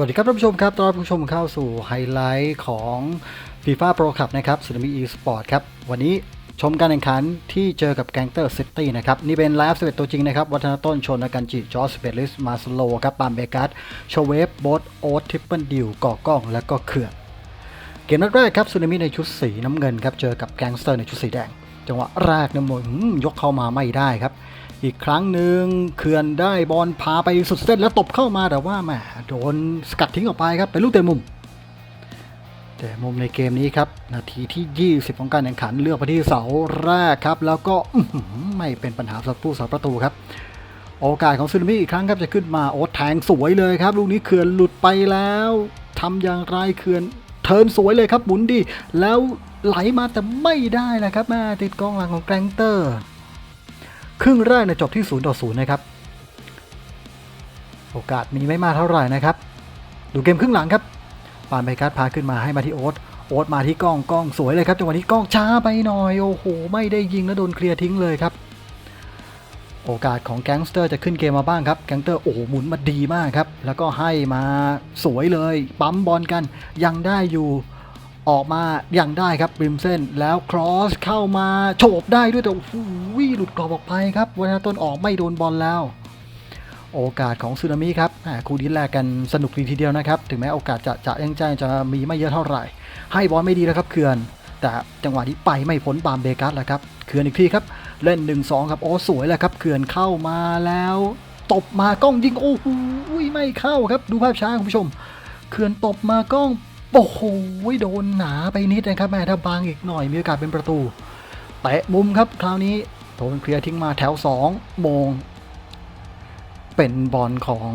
วัสดีครับท่านผู้ชมครับ ต้อนรับผู้ชมเข้าสู่ไฮไลท์ของ FIFA Pro Cup นะครับสึนามิ e-sport ครับ วันนี้ชมการแข่งขันที่เจอกับแกงเตอร์ซิตี้นะครับ นี่เป็นไลฟ์สเปตัวจริงนะครับ วัฒนต้นชนกันจิ จอร์สเปริส มาสโลครับ ปามเบกัสโชเวฟโบสโอ๊ตทิปเปิลดิวก่อกล้อง และก็เขื่อนเกมนัดแรกครับซูนามิในชุดสีน้ำเงินครับ เจอกับแกงสเตอร์ในชุดสีแดง จังหวะแรกเนี่ยมวยหืมยกเข้ามาไม่ได้ครับ อีกครั้งหนึ่งเขื่อนได้บอลพาไปสุดเส้นแล้วตบเข้ามาแต่ว่าแหมโดนสกัดทิ้งออกไปครับเป็นลูกเตะมุม แต่มุมในเกมนี้ครับ นาทีที่ 20 ของการแข่งขันเลือกไปที่เสาแรกครับ แล้วก็ไม่เป็นปัญหาสำหรับผู้สาประตูครับ โอกาสของซึนามิอีกครั้งครับจะขึ้นมาโอ๊ตแทงสวยเลยครับลูกนี้เขื่อนหลุดไปแล้วทำอย่างไรเขื่อนเทิร์นสวยเลยครับหมุนดี แล้วไหลมาแต่ไม่ได้นะครับแม่ติดกองหลังของแกรงเตอร์ ครึ่งแรกเนี่ยจบที่0ต่อ0นะครับ โอกาสมีไม่มากเท่าไหร่นะครับ ดูเกมครึ่งหลังครับปานไปคัดพาขึ้นมาให้มาที่โอ๊ตโอ๊ตมาที่กล้องกล้องสวยเลยครับจังหวะนี้กล้องช้าไปหน่อยโอ้โหไม่ได้ยิงแล้วโดนเคลียร์ทิ้งเลยครับ โอกาสของแก๊งสเตอร์จะขึ้นเกมมาบ้างครับแก๊งสเตอร์โอ้โหหมุนมาดีมากครับ แล้วก็ให้มาสวยเลยปั๊มบอลกันยังได้อยู่ ออกมายังได้ครับริมเส้นแล้วครอสเข้ามาโฉบได้ด้วยแต่โอ้โหหลุดกรอบออกไปครับวันต้นออกไม่โดนบอลแล้ว โอกาสของซึนามิครับคู่นี้แลกกันสนุกดีทีเดียวนะครับ ถึงแม้โอกาสจะจะยังใจจะมีไม่เยอะเท่าไหร่ ให้บอลไม่ดีแล้วครับเขื่อน แต่จังหวะนี้ไปไม่พ้นปามเบกัสแล้วครับเขื่อนอีกทีครับเล่น 1-2 ครับโอ้สวยแล้วครับเขื่อนเข้ามาแล้วตบมากล้องยิงโอ้โหไม่เข้าครับ ดูภาพช้าคุณผู้ชมเขื่อนตบมากล้อง โอ้โหโดนหนาไปนิดนะครับแม่ถ้าบางอีกหน่อยมีโอกาสเป็นประตูเตะมุมครับคราวนี้โดนเคลียร์ทิ้งมาแถว 2 โมง เป็นบอลของ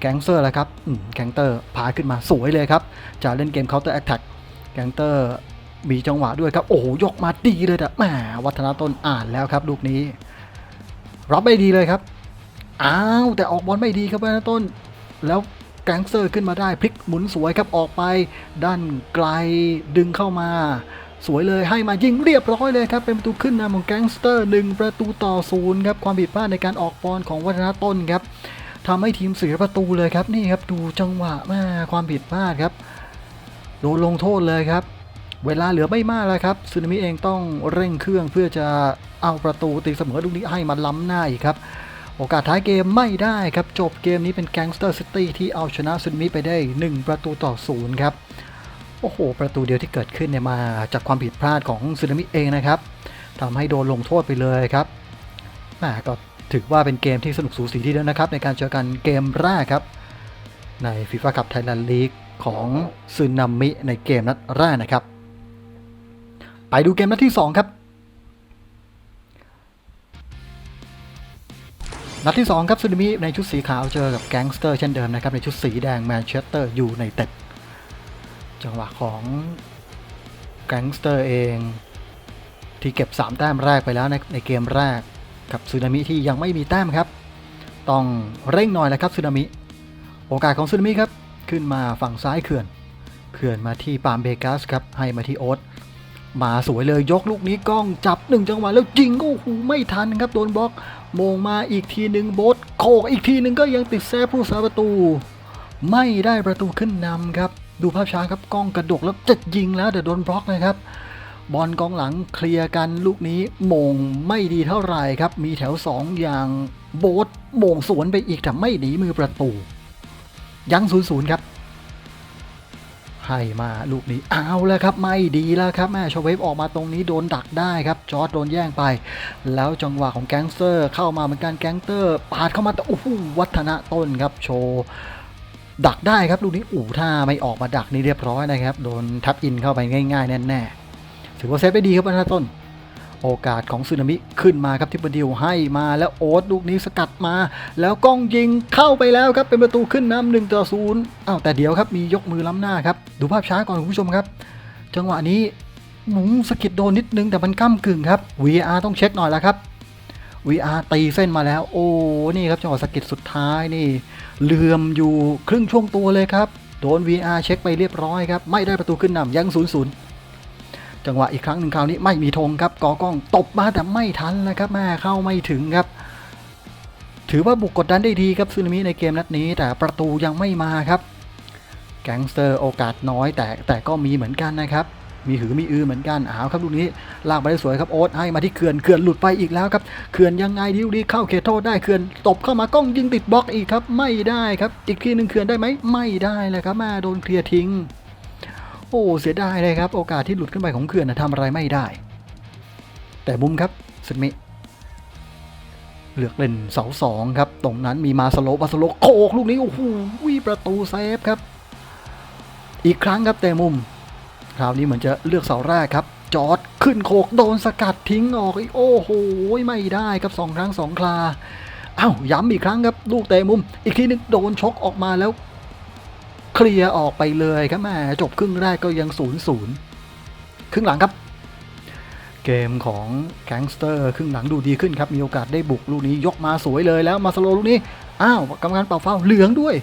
แก๊งเซอร์แล้วครับแก๊งเตอร์พาขึ้นมาสวยเลยครับ จะเล่นเกม Counter Attack แก๊งเตอร์มีจังหวะด้วยครับ โอ้โห ยกมาดีเลยแต่แหมวัฒนาต้นอ่านแล้วครับ ลูกนี้ รับไม่ดีเลยครับ อ้าว แต่ออกบอลไม่ดีครับวัฒนาต้น แล้ว แก๊งเซอร์ขึ้นมาได้พลิกหมุนสวยครับออกไป ด้านไกลดึงเข้ามา สวยเลยให้มายิงเรียบร้อยเลยครับ เป็นประตูขึ้นนำของแก๊งสเตอร์หนึ่งประตูต่อศูนย์ครับความผิดพลาดในการออกบอลของวัฒนต้นครับทำให้ทีมเสียประตูเลยครับนี่ครับดูจังหวะม่ความผิดพลาดครับโดนลงโทษเลยครับ เวลาเหลือไม่มากแล้วครับซึนามิเองต้องเร่งเครื่องเพื่อจะเอาประตูตีเสมอลูกนี้ให้มาล้ำหน้าอีกครับ โอกาสท้ายเกมไม่ได้ครับ จบเกมนี้เป็นแก๊งสเตอร์ซิตี้ที่เอาชนะซึนามิไปได้ 1 ประตูต่อศูนย์ครับ โอ้โห ประตูเดียวที่เกิดขึ้นเนี่ยมาจากความผิดพลาดของซึนามิเองนะครับทำให้โดนลงโทษไปเลยครับแหมก็ถือว่าเป็นเกมที่สนุกสูสีทีเดียวนะครับ ในการเจอกันเกมแรกครับ ใน FIFA Cup Thailand League ของซึนามิในเกมนัดแรกนะครับ ไปดูเกมนัดที่ 2 ครับ นัดที่ 2 ครับซึนามิในชุดสีขาวเจอกับแก๊งสเตอร์เช่นเดิมนะครับ ในชุดสีแดงแมนเชสเตอร์อยูไนเต็ดจังหวะของแก๊งสเตอร์เอง ที่เก็บ 3 แต้มแรกไปแล้วในในเกมแรกกับซึนามิที่ยังไม่มีแต้มครับ ต้องเร่งหน่อยแล้วครับซึนามิ โอกาสของซึนามิครับ ขึ้นมาฝั่งซ้ายเขื่อน เขื่อนมาที่ปามเบกัสครับ ให้มาที่โอ๊ต มาสวยเลยยกลูกนี้กล้องจับหนึ่งจังหวะแล้วยิงโอ้โหไม่ทันครับโดนบล็อกโมงมาอีกทีหนึ่งโบสโคกอีกทีหนึ่งก็ยังติดแซฟผู้สาประตู ไม่ได้ประตูขึ้นนำครับ ดูภาพช้าครับกล้องกระดกแล้วจะยิงแล้วแต่โดนบล็อกนะครับบอลกองหลังเคลียร์กันลูกนี้มงไม่ดีเท่าไหร่ครับ มีแถว 2 อย่างโบสมงสวนไปอีกแต่ไม่หนีมือประตู ยังศูนย์ศูนย์ครับ ให้มาลูกนี้เอาแล้วครับไม่ดีแล้วครับแม่ชเวฟออกมาตรงนี้โดนดักได้ครับจอร์ดโดนแย่งไป แล้วจังหวะของแก๊งเซอร์เข้ามาเหมือนกันแก๊งเตอร์ปาดเข้ามาแต่โอ้โหวัฒนะต้นครับโชว์ดักได้ครับลูกนี้อู่ท่าไม่ออกมาดักนี่เรียบร้อยนะครับ โดนทับอินเข้าไปง่าย ๆ แน่ๆถือว่าเซฟได้ดีครับวัฒนะต้น โอกาสของซึนามิขึ้นมาครับที่บดิวให้มาแล้วโอ๊ตลูกนี้สกัดมา แล้วกล้องยิงเข้าไปแล้วครับเป็นประตูขึ้นนำหนึ่งต่อศูนย์อ้าวแต่เดี๋ยวครับมียกมือล้ำหน้าครับดูภาพช้าก่อนคุณผู้ชมครับ จังหวะนี้หมุงสะกิดโดนนิดนึงแต่มันก้ากึ่งครับ VR ต้องเช็คหน่อยแล้วครับ VR ตีเส้นมาแล้ว โอ้นี่ครับจังหวะสะกิดสุดท้ายนี่เหลื่อมอยู่ครึ่งช่วงตัวเลยครับโดน VR เช็คไปเรียบร้อยครับไม่ได้ประตูขึ้นนำยังศูนย์ศูนย์ จังหวะอีกครั้งหนึ่งคราวนี้ไม่มีธงครับกอกล้องตบมาแต่ไม่ทันนะครับแม่เข้าไม่ถึงครับ ถือว่าบุกกดดันได้ดีครับซึนามิในเกมนัดนี้ แต่ประตูยังไม่มาครับ แก๊งสเตอร์โอกาสน้อยแต่แต่ก็มีเหมือนกันนะครับมีหือมีอือเหมือนกันอ้าวครับลูกนี้ลากไปได้สวยครับโอ๊ตให้มาที่เขื่อนเขื่อนหลุดไปอีกแล้วครับเขื่อนยังไงดิวดีเข้าเขตโทษได้เขื่อนตบเข้ามากล้องยิงติดบล็อกอีกครับ ไม่ได้ครับ อีกทีหนึ่งเขื่อนได้ไหมไม่ได้เลยครับมาโดนเคลียร์ทิ้ง อ้เสียดายเลยครับ โอกาสที่หลุดขึ้นไปของเขื่อนนะทำอะไรไม่ได้ แต่มุมครับสึมิเลือกเล่นเสาสองครับ ตรงนั้นมีมาสโลมาสโลโคกลูกนี้ โอ้โหวิประตูเซฟครับ อีกครั้งครับแต่มุม คราวนี้เหมือนจะเลือกเสาแรกครับ จอดขึ้นโคกโดนสกัดทิ้งออกอีกโอ้โหไม่ได้ครับสองครั้งสองคราเอ้าย้ำอีกครั้งครับ ลูกเตะมุม อีกทีนึงโดนชกออกมาแล้ว เคลียร์ออกไปเลยครับแม่จบครึ่งแรกก็ยังศูนย์ศูนย์ครึ่งหลังครับ เกมของแก๊งสเตอร์ครึ่งหลังดูดีขึ้นครับ มีโอกาสได้บุกลูกนี้ยกมาสวยเลยแล้วมาสโลลูกนี้ อ้าวกรรมการเป่าเฝ้าเหลืองด้วย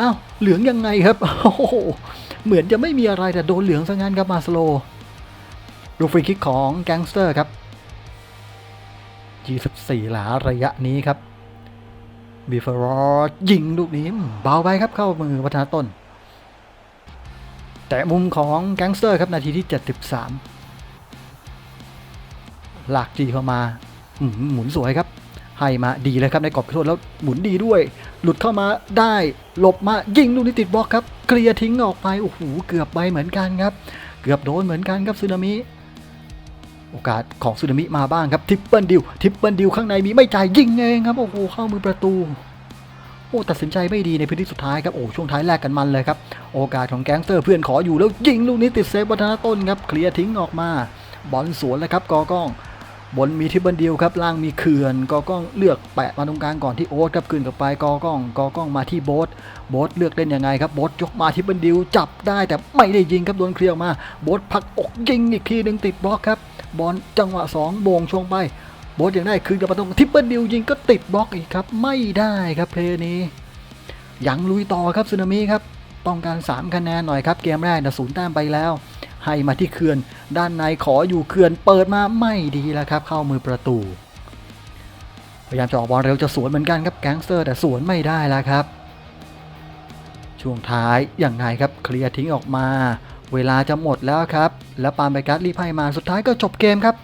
อ้าวเหลืองยังไงครับ โอ้โห เหมือนจะไม่มีอะไรแต่โดนเหลืองซะงั้นครับมาสโลลูกฟรีคิกของแก๊งสเตอร์ครับ24หลาระยะนี้ครับบีฟรอยิงลูกนี้เบาไปครับเข้ามือวัฒนต้น แต่มุมของแก๊งสเตอร์ครับ นาทีที่ 73 หลากจีเข้ามาหมุนสวยครับ ให้มาดีเลยครับในกรอบโทษแล้วหมุนดีด้วย หลุดเข้ามาได้หลบมายิงลูกนี้ติดบล็อกครับ เคลียร์ทิ้งออกไป โอ้โห เกือบไปเหมือนกันครับ เกือบโดนเหมือนกันครับซึนามิโอกาสของซึนามิมาบ้างครับ ทิปเปิลดิวทิปเปิลดิวข้างในมีไม่จ่ายยิงเองครับ โอ้โหเข้ามือประตู โอ้ตัดสินใจไม่ดีในพื้นที่สุดท้ายครับโอ้ช่วงท้ายแลกกันมันเลยครับโอกาสของแก๊งสเตอร์เพื่อนขออยู่แล้วยิงลูกนี้ติดเซฟวัฒนต้นครับเคลียร์ทิ้งออกมา บอลสวนแล้วครับกอกล้องบนมีทิปเปิลดิวครับล่างมีเขื่อนกอกล้องเลือกแปะมาตรงกลางก่อนที่โอ๊ตครับคืนกับไปกอกล้องกอกล้องมาที่โบ๊ทโบ๊ทเลือกเล่นยังไงครับโบ๊ทยกมาทิปเปิลดิวจับได้แต่ไม่ได้ยิงครับโดนเคลียร์มาโบ๊ทผลักอกยิงอีกทีหนึ่งติดบล็อกครับบอลจังหวะสองโบงช่วงไป โบ๊ทยังได้คืนกับมาตรงทิปเปิลดิวยิงก็ติดบล็อกอีกครับ ไม่ได้ครับเพลย์นี้ ยังลุยต่อครับซึนามิครับ ต้องการ 3 คะแนนหน่อยครับ เกมแรกนะศูนย์แต้มไปแล้ว ให้มาที่เขื่อน ด้านในขออยู่เขื่อนเปิดมาไม่ดีแล้วครับ เข้ามือประตู พยายามจะออกบอลเร็วจะสวนเหมือนกันครับแก๊งสเตอร์แต่สวนไม่ได้แล้วครับ ช่วงท้ายอย่างไงครับเคลียร์ทิ้งออกมา เวลาจะหมดแล้วครับ แล้วปานไปกัสรีบให้มาสุดท้ายก็จบเกมครับ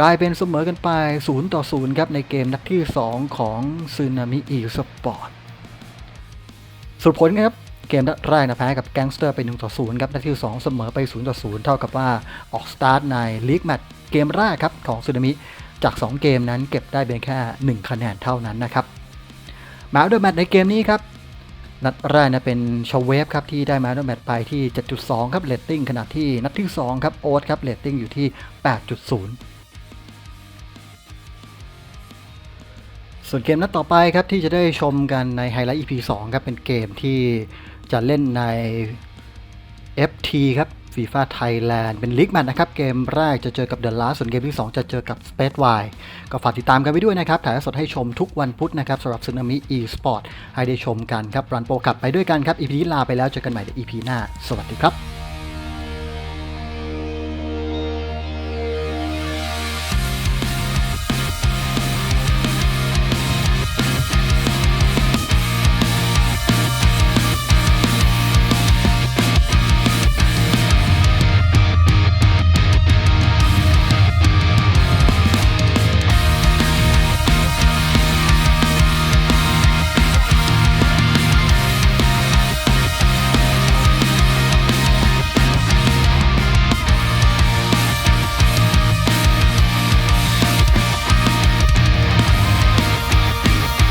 กลายเป็นเสมอกันไป 0 ต่อ 0 ครับในเกมนัดที่ 2 ของซึนามิอีสปอร์ตสรุปผลครับเกมนัดแรกนะแพ้กับแก๊งสเตอร์ไป 1 ต่อ 0 ครับ นัดที่ 2 เสมอไป 0 ต่อ 0 เท่ากับว่าออกสตาร์ทในลีกแมตช์เกมแรกครับของซึนามิ จาก 2 เกมนั้นเก็บได้เพียงแค่ 1 คะแนนเท่านั้นนะครับมาด้วยแมตช์ในเกมนี้ครับ นัดแรกนะเป็นชาเวฟครับที่ได้มาด้วยแมตช์ไปที่ 7.2 ครับเรตติ้งขณะที่นัดที่ 2 ครับโอ๊ตครับเรตติ้งอยู่ที่ 8.0 ส่วนเกมนัดต่อไปครับที่จะได้ชมกันในไฮไลท์ EP 2ครับเป็นเกมที่จะเล่นใน FT ครับ FIFA Thailand เป็นลีกแมตช์นะครับ เกมแรกจะเจอกับเด e l ล s ส่วนเกมที่ 2 จะเจอกับ Space Y ก็ฝากติดตามกันไว้ด้วยนะครับ ถ่ายสดให้ชมทุกวันพุธนะครับสำหรับ Tsunami e-sport ให้ได้ชมกันครับ รันโปรกลับไปด้วยกันครับ EP นี้ลาไปแล้วเจอกันใหม่ใน EP หน้า สวัสดีครับ